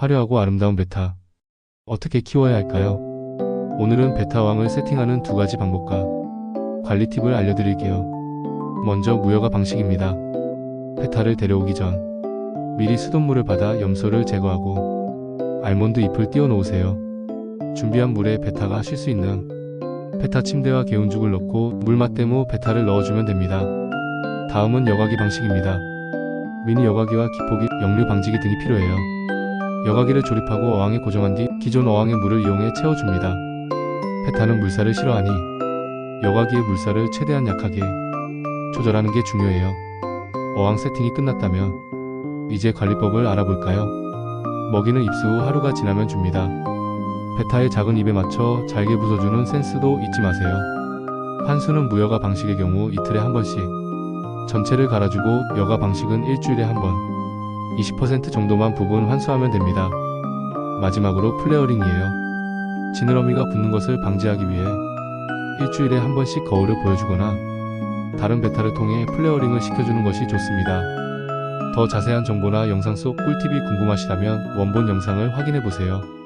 화려하고 아름다운 베타. 어떻게 키워야 할까요? 오늘은 베타왕을 세팅하는 두 가지 방법과 관리 팁을 알려드릴게요. 먼저 무여가 방식입니다. 베타를 데려오기 전 미리 수돗물을 받아 염소를 제거하고 알몬드 잎을 띄워 놓으세요. 준비한 물에 베타가 쉴 수 있는 베타 침대와 개운죽을 넣고 물 맛대모 베타를 넣어주면 됩니다. 다음은 여과기 방식입니다. 미니 여과기와 기포기, 역류 방지기 등이 필요해요. 여과기를 조립하고 어항에 고정한 뒤 기존 어항의 물을 이용해 채워줍니다. 페타는 물살을 싫어하니 여과기의 물살을 최대한 약하게 조절하는 게 중요해요. 어항 세팅이 끝났다면 이제 관리법을 알아볼까요? 먹이는 입수 후 하루가 지나면 줍니다. 베타의 작은 입에 맞춰 잘게 부숴주는 센스도 잊지 마세요. 환수는 무여가 방식의 경우 이틀에 한 번씩, 전체를 갈아주고 여가 방식은 일주일에 한 번, 20% 정도만 부분 환수하면 됩니다. 마지막으로 플레어링이에요. 지느러미가 붙는 것을 방지하기 위해 일주일에 한 번씩 거울을 보여주거나 다른 베타를 통해 플레어링을 시켜주는 것이 좋습니다. 더 자세한 정보나 영상 속 꿀팁이 궁금하시다면 원본 영상을 확인해 보세요.